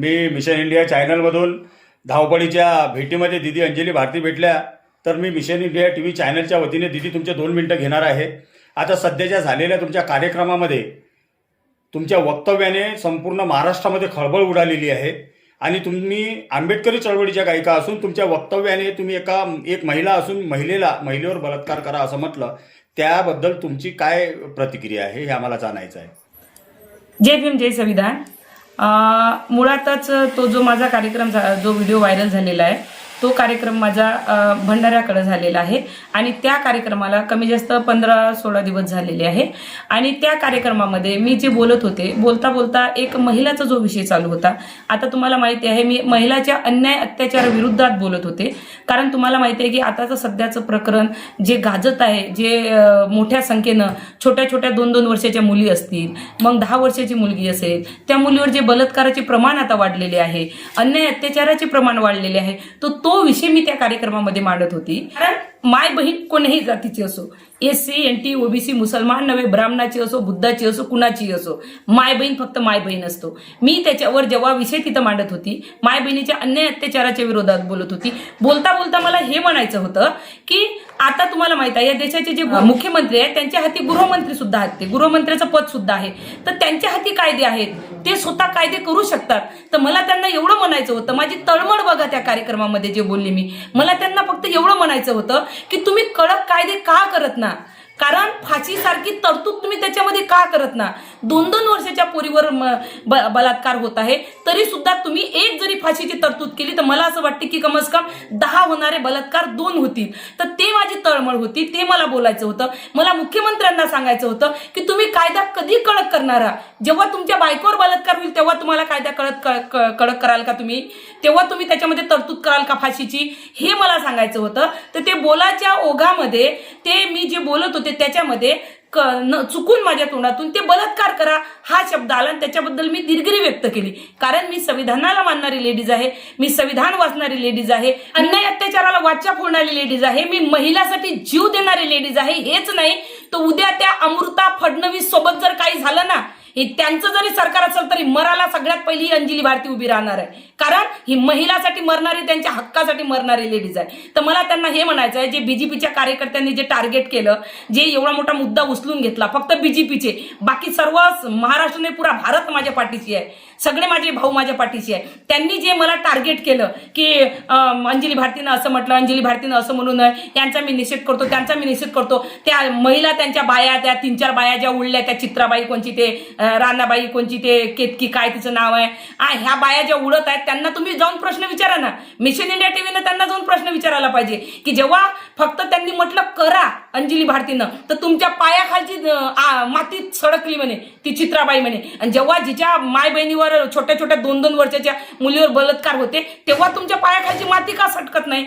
मी mission India चॅनलमधून धावपळीच्या भेटीमध्ये दिदी अंजली भारती भेटल्या. तर मी मिशन इंडिया टी व्ही चॅनलच्या वतीने दिदी तुमचे दोन मिनटं घेणार आहे. आता सध्याच्या झालेल्या तुमच्या कार्यक्रमामध्ये तुमच्या वक्तव्याने संपूर्ण महाराष्ट्रामध्ये खळबळ उडालेली आहे. आणि तुम्ही आंबेडकरी चळवळीच्या गायिका असून तुमच्या वक्तव्याने तुम्ही एका एक महिला असून महिलेला महिलेवर बलात्कार करा असं म्हटलं. त्याबद्दल तुमची काय प्रतिक्रिया आहे हे आम्हाला जाणायचं आहे. जय भीम जय संविधान. मुळातच तो जो माझा कार्यक्रम जो व्हिडिओ व्हायरल झालेला आहे तो कार्यक्रम माझा भंडाऱ्याकडे झालेला आहे. आणि त्या कार्यक्रमाला कमी जास्त पंधरा सोळा दिवस झालेले आहे. आणि त्या कार्यक्रमामध्ये मी जे बोलत होते बोलता बोलता एक महिलाचा जो विषय चालू होता आता तुम्हाला माहिती आहे मी महिलाच्या अन्याय अत्याचार विरुद्धात बोलत होते. कारण तुम्हाला माहिती आहे की आताचं सध्याचं प्रकरण जे गाजत आहे जे मोठ्या संख्येनं छोट्या छोट्या दोन दोन वर्षाच्या मुली असतील मग दहा वर्षाची मुलगी असेल त्या मुलीवर जे बलात्काराचे प्रमाण आता वाढलेले आहे अन्याय अत्याचाराचे प्रमाण वाढलेले आहे तो तो विषय मी त्या कार्यक्रमामध्ये मांडत होती. कारण माय बहीण कोणीही जातीची असो S C N T OBC मुसलमान नव्हे ब्राह्मणाची असो बुद्धाची असो कुणाची असो. माय बहीण फक्त माय बहीण असतो. मी त्याच्यावर जेव्हा विषय तिथं मांडत होती माय बहिणीच्या अन्याय अत्याचाराच्या विरोधात बोलत होती बोलता बोलता मला हे म्हणायचं होतं की आता तुम्हाला माहीत आहे या देशाचे जे मुख्यमंत्री आहेत त्यांच्या हाती गृहमंत्री सुद्धा आहेत ते. गृहमंत्र्याचं पद सुद्धा आहे. तर त्यांच्या हाती कायदे आहेत. ते स्वतः कायदे करू शकतात. तर मला त्यांना एवढं म्हणायचं होतं माझी तळमळ बघा त्या कार्यक्रमामध्ये जे बोलले मी. मला त्यांना फक्त एवढं म्हणायचं होतं की तुम्ही कडक कायदे का करत नाही? कारण फाशीसारखी तरतूद तुम्ही त्याच्यामध्ये का करत ना? दोन दोन वर्षाच्या पोरीवर ब- बलात्कार होत आहे. तरी सुद्धा तुम्ही एक जरी फाशीची तरतूद केली तर मला असं वाटतं की कमस कम दहा होणारे बलात्कार दोन होतील. तर ते माझी तळमळ होती ते मला बोलायचं होतं. मला मुख्यमंत्र्यांना सांगायचं होतं की तुम्ही कायदा कधी कडक करणार जेव्हा तुमच्या बायकोवर बलात्कार होईल तेव्हा तुम्हाला कायदा कडक कडक कराल का तुम्ही? तेव्हा तुम्ही त्याच्यामध्ये तरतूद कराल का फाशीची? हे मला सांगायचं होतं. तर ते बोलाच्या ओघामध्ये ते मी जे बोलत होते त्याच्यामध्ये न- चुकून माझ्या तोंडातून ते बलात्कार करा हा शब्द आला आणि त्याच्याबद्दल मी दिलगिरी व्यक्त केली. कारण मी संविधानाला मानणारी लेडीज आहे मी संविधान वाचणारी लेडीज आहे अन्याय अत्याचाराला वाचा फोडणारी लेडीज आहे मी महिलासाठी जीव देणारी लेडीज आहे हेच नाही तर उद्या त्या अमृता फडणवीस सोबत जर काही झालं ना हे त्यांचं जरी सरकार असेल तरी मराला सगळ्यात पहिली अंजली भारती उभी राहणार आहे. कारण ही महिलासाठी मरणारी त्यांच्या हक्कासाठी मरणारी लेडीज आहे. तर मला त्यांना हे म्हणायचं आहे जे बीजेपीच्या कार्यकर्त्यांनी जे टार्गेट केलं जे एवढा मोठा मुद्दा उचलून घेतला फक्त बीजेपीचे बाकी सर्व महाराष्ट्र नाही पुरा भारत माझ्या पाठीशी आहे. सगळे माझे भाऊ माझ्या पाठीशी आहे. त्यांनी जे मला टार्गेट केलं की अंजली भारतीनं असं म्हटलं अंजली भारतीनं असं म्हणू नये यांचा मी निषेध करतो त्यांचा मी निषेध करतो. त्या महिला त्यांच्या बाया त्या तीन चार बाया ज्या उडल्या त्या चित्राबाई कोणची ते राणाबाई कोणची ते केतकी काय तिचं नाव आहे? आ, ह्या बाया ज्या उडत आहेत त्यांना तुम्ही जाऊन प्रश्न विचारा ना. मिशन इंडिया टीव्हीनं त्यांना जाऊन प्रश्न विचारायला पाहिजे. की जेव्हा फक्त त्यांनी म्हटलं करा अंजली भारतीनं तर तुमच्या पायाखालची माती मातीत सडकली म्हणे ती चित्राबाई म्हणे. आणि जेव्हा जिच्या माय बहिणीवर छोट्या छोट्या दोन दोन वर्षाच्या मुलीवर बलात्कार होते तेव्हा तुमच्या पायाखालची माती का सटकत नाही?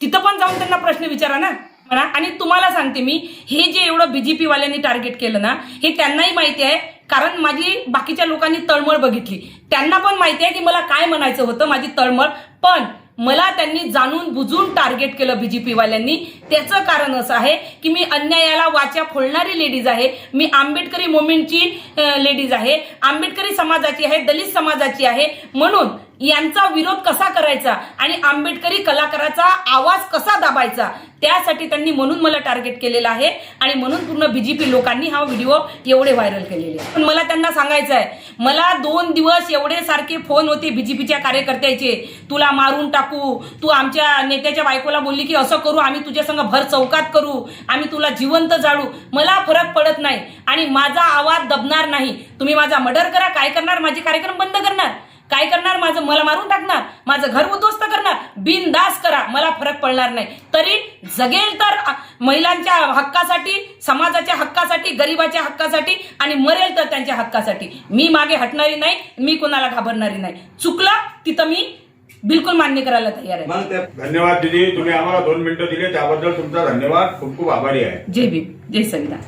तिथं पण जाऊन त्यांना प्रश्न विचारा ना. म्हणा आणि तुम्हाला सांगते मी हे जे एवढं बीजेपी वाल्यांनी टार्गेट केलं ना हे त्यांनाही माहिती आहे. कारण माझी बाकीच्या लोकांनी तळमळ बघितली. त्यांना पण माहिती आहे की मला काय म्हणायचं होतं माझी तळमळ. पण मला त्यांनी जाणून बुजून टार्गेट केलं बीजेपी वाल्यांनी. त्याचं कारण असं आहे की मी अन्यायाला वाचा फोडणारी लेडीज आहे. मी आंबेडकरी मोमेंटची लेडीज आहे. आंबेडकरी समाजाची आहे दलित समाजाची आहे. म्हणून यांचा विरोध कसा करायचा आणि आंबेडकरी कलाकाराचा आवाज कसा दाबायचा त्यासाठी त्यांनी म्हणून मला टार्गेट केलेलं आहे. आणि म्हणून पूर्ण बीजेपी लोकांनी हा व्हिडिओ एवढे व्हायरल केलेले पण मला त्यांना सांगायचं आहे मला दोन दिवस एवढे सारखे फोन होते बीजेपीच्या कार्यकर्त्याचे. तुला मारून टाकू तू आमच्या नेत्याच्या बायकोला बोलली की असं करू आम्ही तुझ्या संग भर चौकात करू आम्ही तुला जिवंत जाळू. मला फरक पडत नाही आणि माझा आवाज दबणार नाही. तुम्ही माझा मर्डर करा काय करणार? माझे कार्यक्रम बंद करणार. काय करणार? माझं मला मारून टाकणार. माझं घर उद्ध्वस्त करणार. बिनदास करा. मला फरक पडणार नाही. तरी जगेल तर महिलांच्या हक्कासाठी समाजाच्या हक्कासाठी गरिबाच्या हक्कासाठी आणि मरेल तर त्यांच्या हक्कासाठी. मी मागे हटणारी नाही मी कोणाला घाबरणारी नाही. चुकलं तिथं मी बिलकुल मान्य करायला तयार आहे. मग त्या धन्यवाद दिदी तुम्ही आम्हाला दोन मिनिटं दिले. त्याबद्दल तुमचा धन्यवाद. खूप खूप आभारी आहे. जय भीम. जय संविधान.